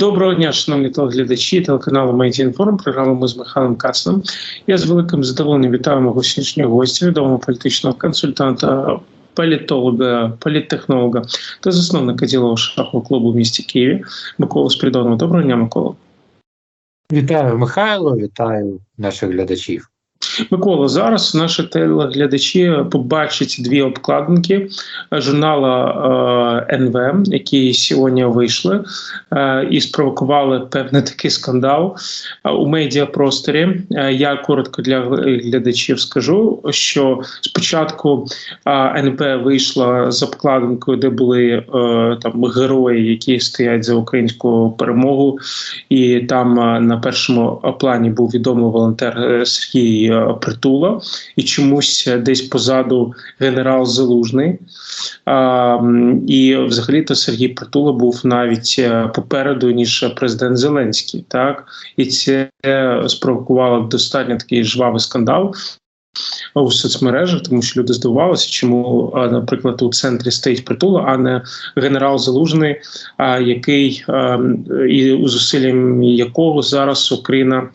Доброго дня, шановні телеглядачі телеканалу Медіаінформ, програму ми з Михайлом Кацном. Я з великим задоволенням вітаю мого сьогоднішнього гостя, відомого політичного консультанта, політолога, політтехнолога та засновника ділового шахового клубу в місті Києві Миколу Спридонова. Доброго дня, Микола. Вітаю Михайло, вітаю наших глядачів. Микола, зараз наші телеглядачі побачать дві обкладинки журнала е, НВ, які сьогодні вийшли е, і спровокували певний такий скандал е, у медіапросторі. Я коротко для глядачів скажу, що спочатку НВ вийшла з обкладинкою, де були там герої, які стоять за українську перемогу, і там на першому плані був відомий волонтер Сергій. Е, Притула і чомусь десь позаду генерал Залужний. А, І взагалі то Сергій Притула був навіть е, попереду ніж президент Зеленський. Так і це спровокувало достатньо такий жвавий скандал у соцмережах, тому що люди здивувалися, чому, наприклад, у центрі стоїть притула, а не генерал Залужний, який і зусиллям якого зараз Україна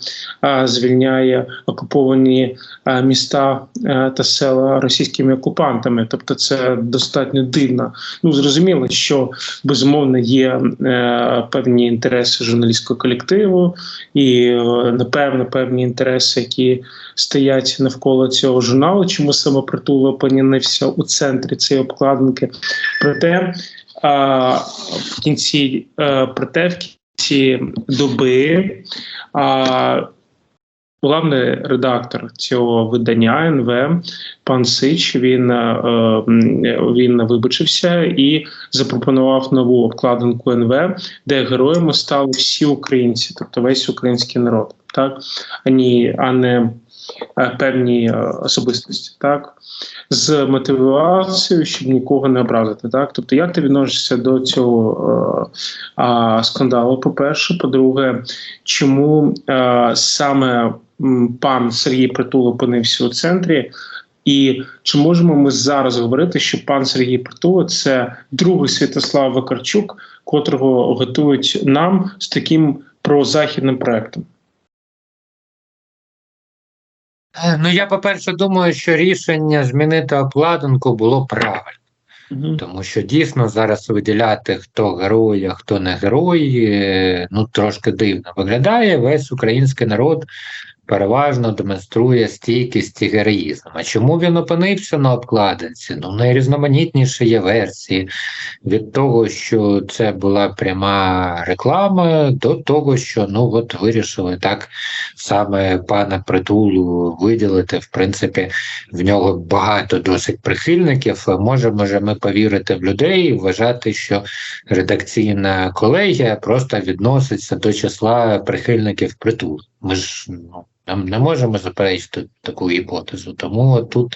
звільняє окуповані міста та села російськими окупантами. Тобто, це достатньо дивно. Ну зрозуміло, що безумовно є е, певні інтереси журналістського колективу, і е, напевно певні інтереси, які стоять навколо цього журналу, чому саме притула опинився у центрі цієї обкладинки. Проте а, в кінці а, проте в кінці доби а, Главний редактор цього видання НВ пан Сич він він вибачився і запропонував нову обкладинку НВ, де героями стали всі українці, тобто весь український народ, так ані а не Е, певні е, особистості, так з мотивацією, щоб нікого не образити. Так, тобто, як ти відносишся до цього е, е, скандалу? По перше, по-друге, чому е, саме пан Сергій Притул опинився у центрі? І чи можемо ми зараз говорити, що пан Сергій Притула це другий Святослав Вакарчук, котрого готують нам з таким прозахідним проектом? Ну, я, по-перше, думаю, що рішення змінити обкладинку було правильно. Угу. Тому що дійсно зараз виділяти, хто герой, а хто не герой, е, ну трошки дивно виглядає весь український народ переважно демонструє стійкість і героїзм. А чому він опинився на обкладинці? Ну, найрізноманітніші є версії від того, що це була пряма реклама, до того, що ну от вирішили так саме пана притулу виділити. В принципі, в нього багато досить прихильників. Може, може, ми повірити в людей і вважати, що редакційна колегія просто відноситься до числа прихильників притулу. Ми ж ну. Не можемо заперечити таку гіпотезу. Тому тут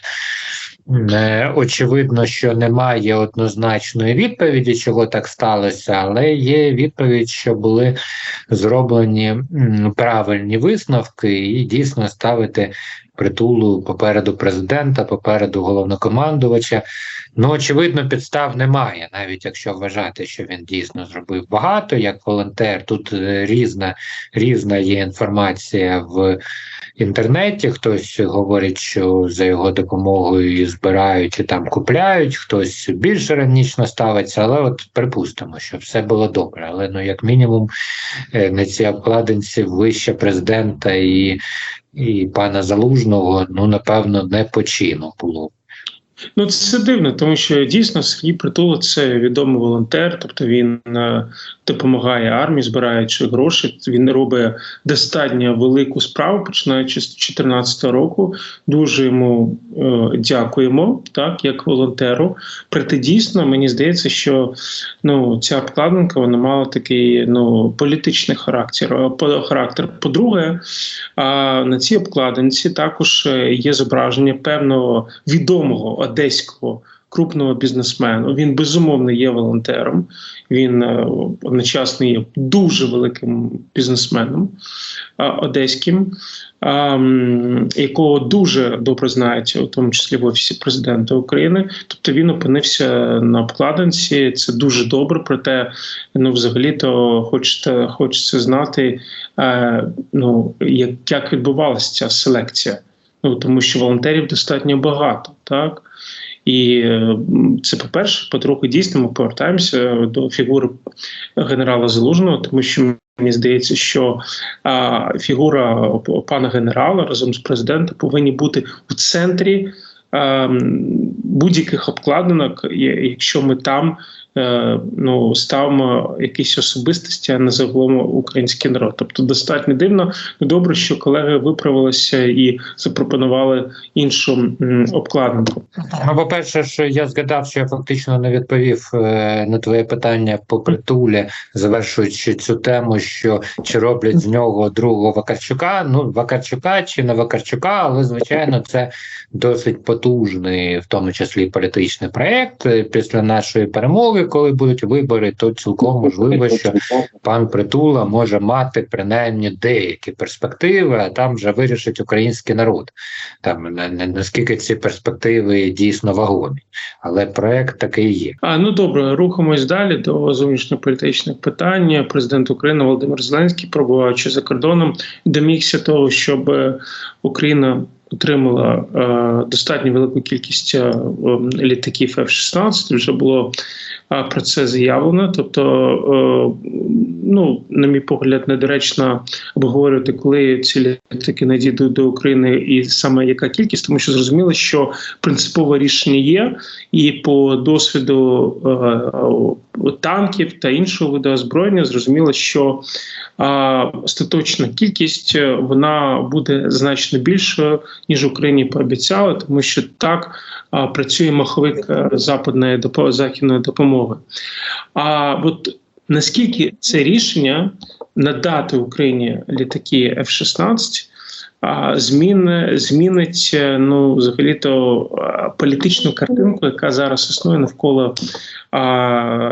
е, очевидно, що немає однозначної відповіді, чого так сталося, але є відповідь, що були зроблені правильні висновки, і дійсно ставити притулу попереду президента, попереду головнокомандувача. Ну, очевидно, підстав немає, навіть якщо вважати, що він дійсно зробив багато як волонтер. Тут е, різна, різна є інформація в інтернеті. Хтось говорить, що за його допомогою збирають і там купляють, хтось більш ранічно ставиться, але от припустимо, що все було добре. Але ну, як мінімум, е, на цій обкладинці вище президента і і пана Залужного, ну напевно, не по чину було. Ну це дивно, тому що дійсно Сергій Притула це відомий волонтер, тобто він е, допомагає армії, збираючи гроші. Він робить достатньо велику справу, починаючи з 2014 року. Дуже йому е, дякуємо, так як волонтеру. Проте дійсно мені здається, що ну ця обкладинка вона мала такий ну політичний характер. Е, характер. По-друге, на цій обкладинці також е, є зображення певного відомого одеського крупного бізнесмену. Він безумовно є волонтером. Він е, одночасно є дуже великим бізнесменом е, одеським, е, якого дуже добре знають, у тому числі в офісі президента України. Тобто він опинився на обкладинці. Це дуже добре. Проте ну, взагалі то хочете хочеться знати, ну як, як відбувалася ця селекція. Ну тому що волонтерів достатньо багато, так. І це по-перше, по-друге, дійсно ми повертаємося до фігури генерала Залужного, тому що мені здається, що а, фігура пана генерала разом з президентом повинні бути у центрі будь-яких обкладинок, якщо ми там Е, ну ставимо якісь особистості, а не загалом український народ. Тобто, достатньо дивно добре, що колеги виправилися і запропонували іншу обкладинку. Ну, по перше, що я згадав, що я фактично не відповів е, на твоє питання по притулі, завершуючи цю тему, що чи роблять з нього другого Вакарчука. Ну Вакарчука чи не Вакарчука, але звичайно, це досить потужний, в тому числі політичний проект е, після нашої перемоги коли будуть вибори, то цілком можливо, що пан Притула може мати принаймні деякі перспективи, а там вже вирішить український народ. Там наскільки ці перспективи дійсно вагомі, але проект такий є. А ну добре, рухаємось далі до зовнішньополітичних питань. Президент України Володимир Зеленський, пробуваючи за кордоном, домігся того, щоб Україна отримала е, достатньо велику кількість е, літаків F-16, Вже було е, про це заявлено. Тобто, ну на мій погляд, недоречно обговорювати, коли ці літаки надійдуть до України, і саме яка кількість, тому що зрозуміло, що принципове рішення є, і по досвіду танків та іншого виду озброєння зрозуміло, що остаточна кількість е, вона буде значно більшою ніж Україні пообіцяли, тому що так працює маховик е, западної західної допомоги. А от наскільки це рішення надати Україні літаки F-16 змін, змінить е, ну взагалі то політичну картинку, яка зараз існує навколо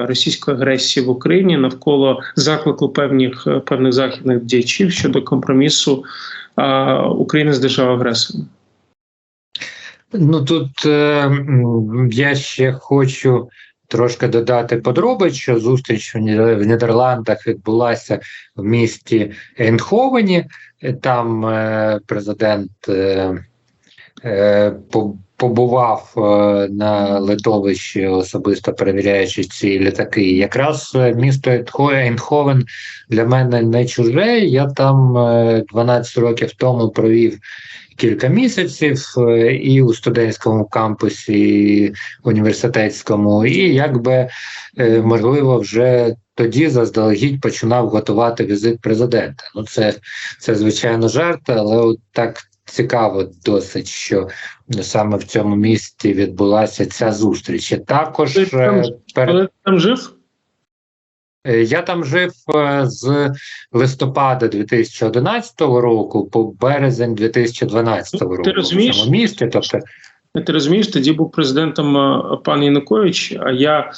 російської агресії в Україні, навколо заклику певних певних західних діячів щодо компромісу України з державою агресором. Ну тут е, я ще хочу трошки додати подробиць, що зустріч в Нідерландах відбулася в місті Ейнховені. Там е, президент е, е, побував на литовищі, особисто перевіряючи ці літаки. Якраз місто Ейнховен для мене не чуже. Я там 12 е, років тому провів кілька місяців і у студентському кампусі і університетському, і якби можливо вже. Тоді заздалегідь починав готувати візит президента. Ну це це звичайно жарт, але от так цікаво досить, що саме в цьому місті відбулася ця зустріч. І Також Ти там, е, перед... там жив. Е, я там жив е, з листопада 2011 року по березень 2012 року Ти розумієш? в цьому місті. Тобто, ти розумієш, тоді був президентом пан Янукович, а я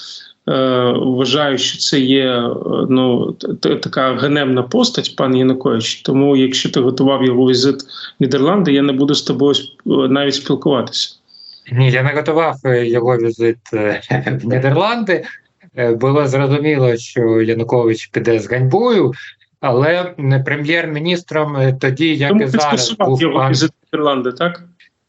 вважаю, що це є е, ну така ганебна постать, пан Янукович. Тому, якщо ти готував його візит в Нідерланди, я не буду з тобою навіть спілкуватися. Ні, я не готував е, його візит в Нідерланди. Було зрозуміло, що Янукович піде з ганьбою, але прем'єр-міністром тоді, як Тому і зараз, був його пан... візит в Нідерланди, так?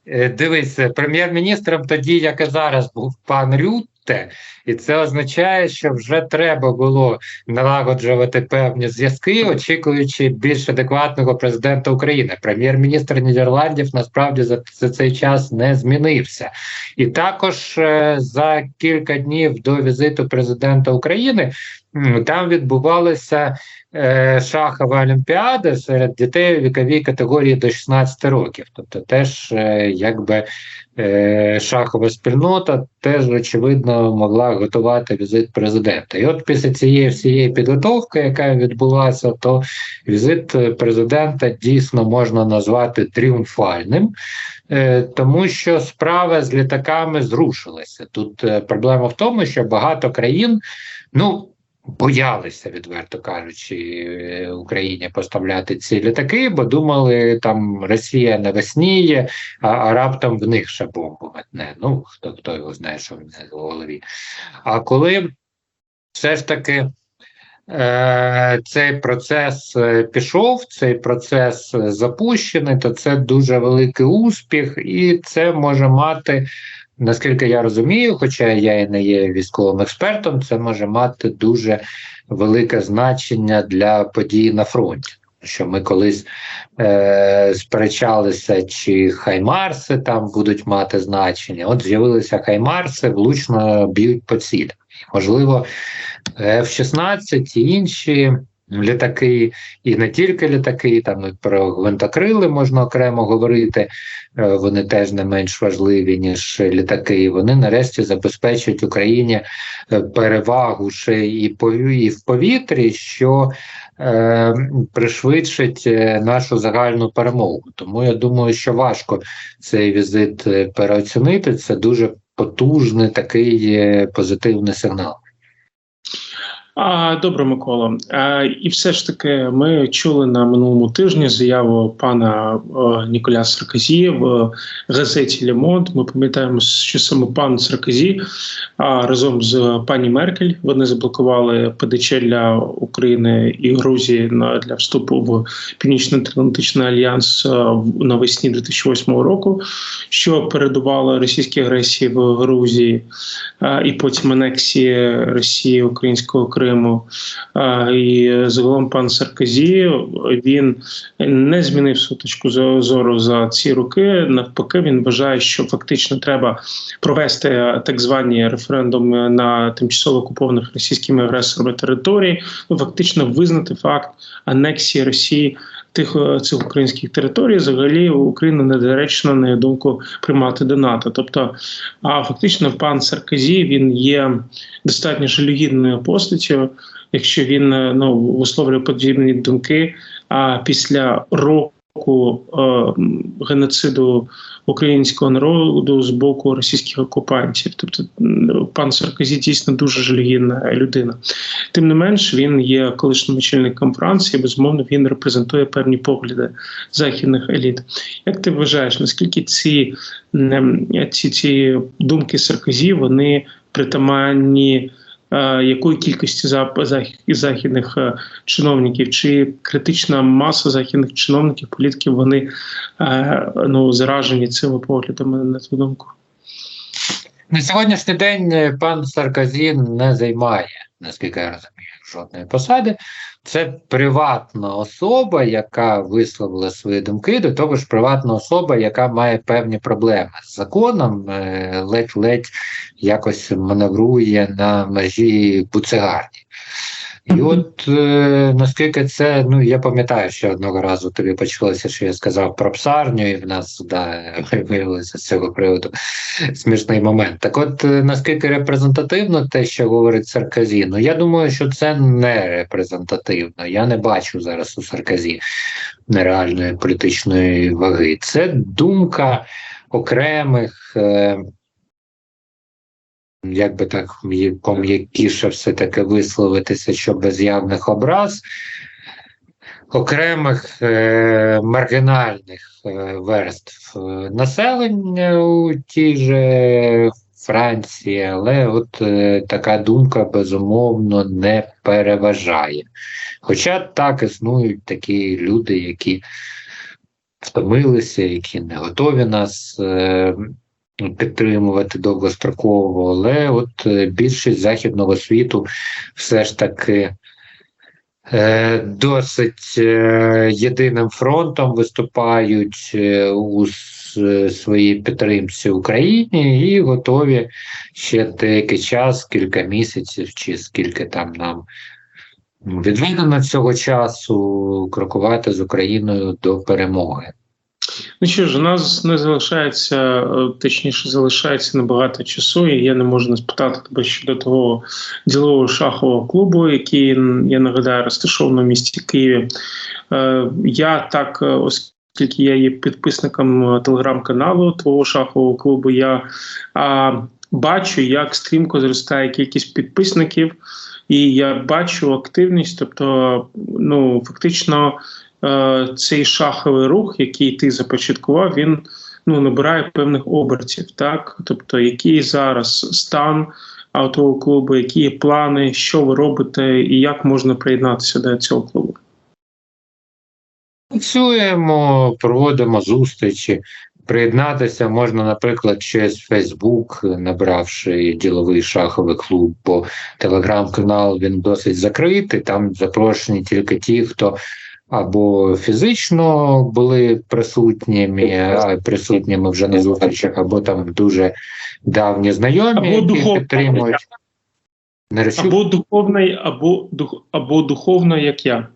Дивись, прем'єр-міністром тоді, як і зараз, був пан Рютте, і це означає, що вже треба було налагоджувати певні зв'язки, очікуючи більш адекватного президента України. Прем'єр-міністр Нідерландів насправді за, за цей час не змінився. І також е, за кілька днів до візиту президента України там відбувалася е, шахова олімпіада серед дітей у віковій категорії до 16 років. Тобто, теж е, якби е, шахова спільнота теж очевидно могла готувати візит президента. І от після цієї всієї підготовки, яка відбулася, то візит президента дійсно можна назвати тріумфальним. Е, тому що справа з літаками зрушилася. Тут е, проблема в тому, що багато країн, ну боялися, відверто кажучи, Україні поставляти ці літаки, бо думали, там Росія не весніє, а, а раптом в них ще бомбу метне. Ну хто хто його знає, що в мене в голові. А коли все ж таки. Е, цей процес е, пішов, цей процес запущений, то це дуже великий успіх, і це може мати наскільки я розумію, хоча я і не є військовим експертом, це може мати дуже велике значення для подій на фронті. Що ми колись е, сперечалися, чи хаймарси там будуть мати значення. От з'явилися хаймарси, влучно б'ють по цілях. Можливо, F-16 і інші літаки, і не тільки літаки, там і про гвинтокрили можна окремо говорити. Е, вони теж не менш важливі ніж літаки. Вони нарешті забезпечують Україні е, перевагу ще і і в повітрі, що е, пришвидшить е, нашу загальну перемогу. Тому я думаю, що важко цей візит переоцінити. Це дуже потужний такий позитивний сигнал. Добре, Микола. І все ж таки, ми чули на минулому тижні заяву пана Ніколя Саркозі в газеті Лемонт. Ми пам'ятаємо, що саме пан Саркозі разом з пані Меркель вони заблокували ПДЧ для України і Грузії для вступу в Північно-Атлантичний альянс навесні 2008 року, що передувало російській агресії в Грузії і потім анексії Росії Українського Криму. Криму. І загалом пан Саркозі він не змінив свою точку зору за ці роки. Навпаки, він вважає, що фактично треба провести так звані референдуми на тимчасово окупованих російськими агресорами території, ну фактично визнати факт анексії Росії тих е, цих українських територій, взагалі Україна недоречно, на думку приймати до НАТО. Тобто, а фактично, пан Саркозі він є достатньо жалюгідною постаттю, якщо він е, ну висловлює подібні думки. А після року року е, геноциду українського народу з боку російських окупантів. Тобто пан Саркозі дійсно дуже жалюгідна людина. Тим не менш, він є колишнім очільником Франції. Безумовно, він репрезентує певні погляди західних еліт. Як ти вважаєш, наскільки ці ці, ці думки Саркозі вони притаманні? Е, якої кількості західних е, чиновників, чи критична маса західних чиновників, політиків вони е, ну заражені цими поглядами на цю думку? На сьогоднішній день пан Сарказін не займає, наскільки я розумію, жодної посади. Це приватна особа, яка висловила свої думки, до того ж, приватна особа, яка має певні проблеми з законом, е, ледь-ледь якось маневрує на межі буцегарні. І от е, наскільки це, ну я пам'ятаю, що одного разу тобі почалося, що я сказав про псарню, і в нас да, виявилося з цього приводу смішний момент. Так от е, наскільки репрезентативно те, що говорить Сарказі, ну я думаю, що це не репрезентативно. Я не бачу зараз у Сарказі нереальної політичної ваги. Це думка окремих. Е, як би так пом'якіше все-таки висловитися, що без явних образ, окремих е, маргінальних е, верств е, населення у тій же Франції, але от е, така думка безумовно не переважає. Хоча так існують такі люди, які втомилися, які не готові нас. Е, підтримувати довгостроково, але от е, більшість західного світу все ж таки е, досить е, єдиним фронтом виступають у своїй підтримці Україні і готові ще деякий час, кілька місяців, чи скільки там нам відведено цього часу крокувати з Україною до перемоги. Ну що ж, у нас не залишається, е, точніше, залишається небагато часу, і я не можу не спитати тебе щодо того ділового шахового клубу, який я нагадаю розташований в місті Києві. Е, я так, е, оскільки я є підписником телеграм-каналу твого шахового клубу, я а, бачу, як стрімко зростає кількість підписників, і я бачу активність, тобто, ну фактично. Е, цей шаховий рух, який ти започаткував, він ну набирає певних обертів, так тобто, який зараз стан автового клубу, які плани, що ви робите, і як можна приєднатися до цього клубу. Працюємо, проводимо зустрічі. Приєднатися можна, наприклад, через Facebook, набравши діловий шаховий клуб, бо телеграм-канал він досить закритий. Там запрошені тільки ті, хто або фізично були присутніми, присутніми вже на зустрічах, або там дуже давні знайомі, або які підтримують. Або духовний, або дух, або духовно, як я.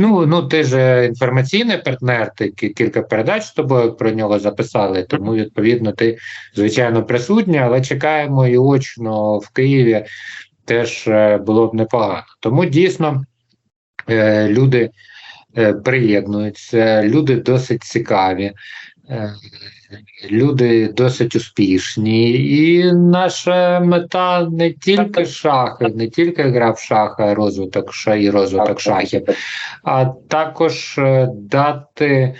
Ну, ну ти ж інформаційний партнер, ти кілька передач з тобою про нього записали, тому відповідно ти звичайно присутня, але чекаємо і очно в Києві теж е, було б непогано. Тому дійсно Е, люди е, приєднуються, люди досить цікаві, е, люди досить успішні, і наша мета не тільки шахи, не тільки гра в шахи, розвиток і розвиток шахів, а також дати.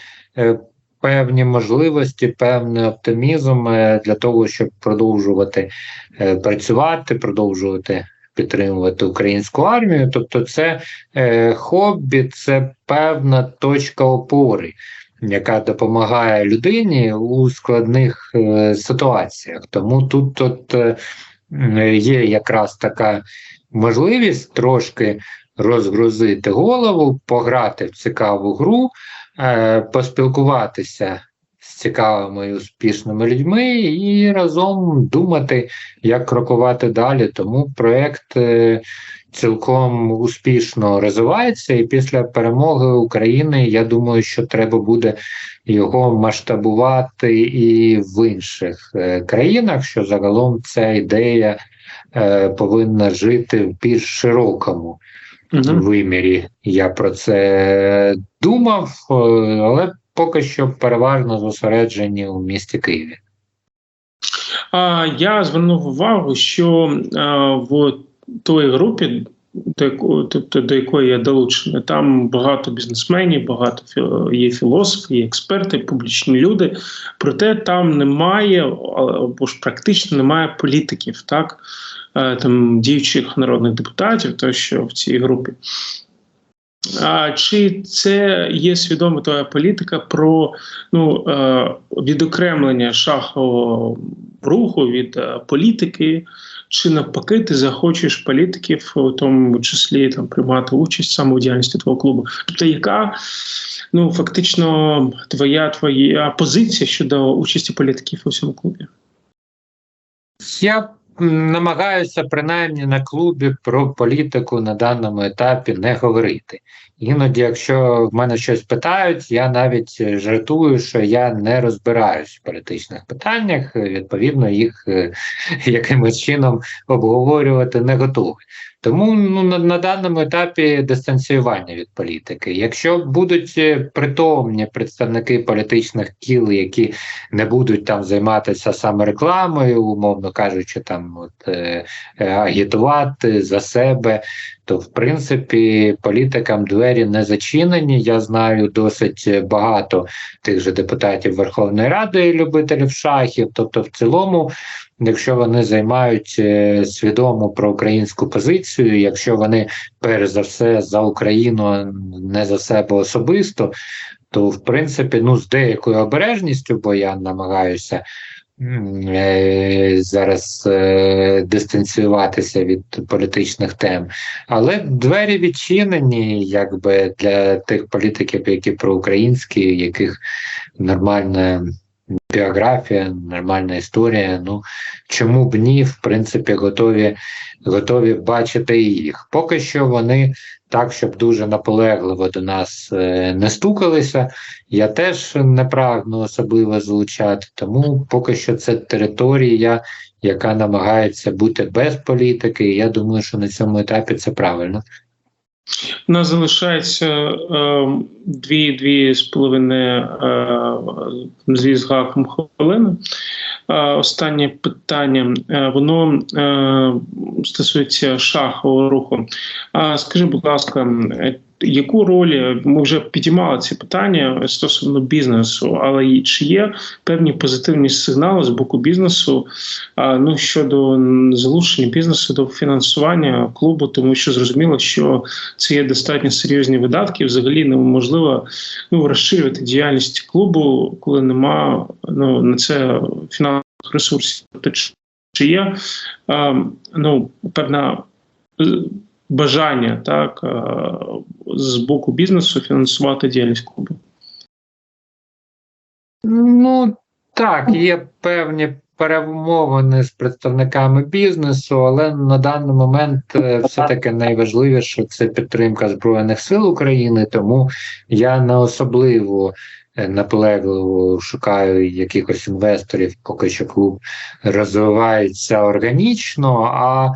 Певні можливості, певний оптимізм для того, щоб продовжувати працювати, продовжувати підтримувати українську армію. Тобто, це е, хобі, це певна точка опори, яка допомагає людині у складних е, ситуаціях. Тому тут, тут е, є якраз така можливість трошки розгрузити голову, пограти в цікаву гру, е, поспілкуватися цікавими і успішними людьми і разом думати, як крокувати далі. Тому проєкт е, цілком успішно розвивається, і після перемоги України я думаю, що треба буде його масштабувати і в інших е, країнах, що загалом ця ідея е, повинна жити в більш широкому. Вимірі я про це думав, але поки що переважно зосереджені у місті Києві. Я звернув увагу, що в той групі, тобто до якої я долучений, там багато бізнесменів, багато є філософи, є експерти, публічні люди. Проте там немає або ж практично немає політиків, так там діючих народних депутатів, тощо в цій групі. А чи це є свідома твоя політика про ну, е, відокремлення шахового руху від е, політики? Чи навпаки, ти захочеш політиків, у тому числі там приймати участь саме у діяльності твого клубу? Тобто, яка ну фактично твоя твоя позиція щодо участі політиків у цьому клубі? Я намагаюся принаймні на клубі про політику на даному етапі не говорити. Іноді, якщо в мене щось питають, я навіть жартую, що я не розбираюсь в політичних питаннях, відповідно, їх е, якимось чином обговорювати не готовий. Тому ну, на, на даному етапі дистанціювання від політики. Якщо будуть е, притомні представники політичних кіл, які не будуть там займатися саме рекламою, умовно кажучи, там от е, е, агітувати за себе, то в принципі політикам двері не зачинені. Я знаю досить багато тих же депутатів Верховної Ради, любителів шахів. Тобто, в цілому, якщо вони займають е, свідому проукраїнську позицію, якщо вони перш за все за Україну, не за себе особисто, то в принципі ну з деякою обережністю, бо я намагаюся. Е, зараз е, дистанціюватися від політичних тем, але двері відчинені, якби для тих політиків, які проукраїнські, яких нормальне біографія, нормальна історія. Ну чому б ні, в принципі, готові, готові бачити їх. Поки що вони так, щоб дуже наполегливо до нас е, не стукалися. Я теж не прагну особливо залучати, тому поки що це територія, яка намагається бути без політики. і Я думаю, що на цьому етапі це правильно. У нас залишається е, дві дві з половиною е, з гаком хвилини. Е, останнє питання. Е, воно е, стосується шахового руху. Скажи, будь ласка, е, яку роль ми вже підіймали ці питання стосовно бізнесу, але чи є певні позитивні сигнали з боку бізнесу ну щодо залучення бізнесу до фінансування клубу, тому що зрозуміло, що це є достатньо серйозні видатки. Взагалі неможливо ну розширювати діяльність клубу, коли нема ну на це фінансових ресурсів. Тобто, чи є ну певна бажання так з боку бізнесу фінансувати діяльність клубу? Ну так, є певні перемовини з представниками бізнесу, але на даний момент все-таки найважливіше це підтримка Збройних сил України, тому я не особливо наполегливо шукаю якихось інвесторів, поки що клуб розвивається органічно. а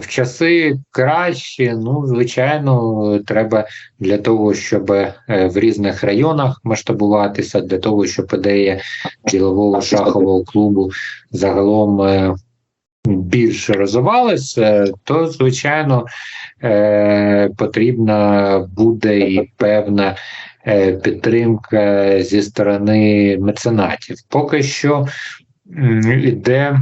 в часи кращі, ну звичайно, треба для того, щоб в різних районах масштабуватися, для того, щоб ідея ділового шахового клубу загалом більше розвивалася, то звичайно потрібна буде і певна підтримка зі сторони меценатів. Поки що іде.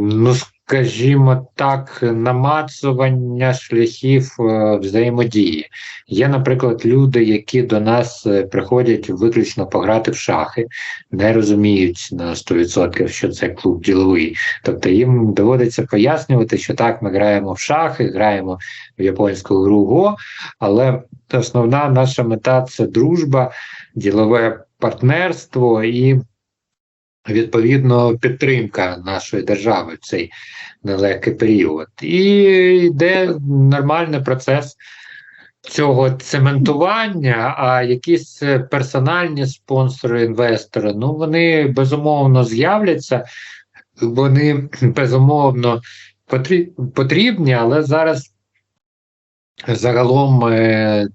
Ну, скажімо так, намацування шляхів е, взаємодії. Є, наприклад, люди, які до нас е, приходять виключно пограти в шахи, не розуміють на 100%, що це клуб діловий. Тобто їм доводиться пояснювати, що так, ми граємо в шахи, граємо в японську гру Го, але основна наша мета це дружба, ділове партнерство і. Відповідно, підтримка нашої держави в цей нелегкий період, і йде нормальний процес цього цементування. А якісь персональні спонсори, інвестори, ну вони безумовно з'являться, вони безумовно потрібні, але зараз загалом, е,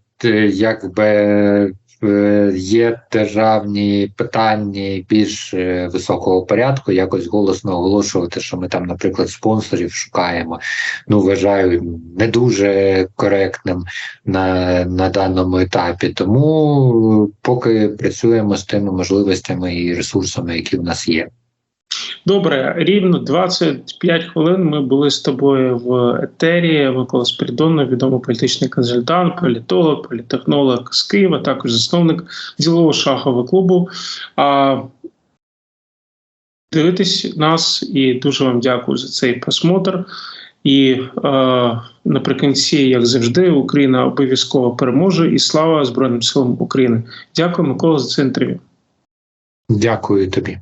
якби є державні питання більш е, високого порядку, якось голосно оголошувати, що ми там, наприклад, спонсорів шукаємо. Ну, вважаю не дуже коректним на, на даному етапі. Тому поки працюємо з тими можливостями і ресурсами, які в нас є. Добре, рівно 25 хвилин. Ми були з тобою в етері. Микола Спірідонов, відомий політичний консультант, політолог, політехнолог з Києва, також засновник ділового шахового клубу. А Дивитесь нас і дуже вам дякую за цей просмотр. І е, наприкінці, як завжди, Україна обов'язково переможе і слава Збройним силам України. Дякую, Микола, за це інтерв'ю. Дякую тобі.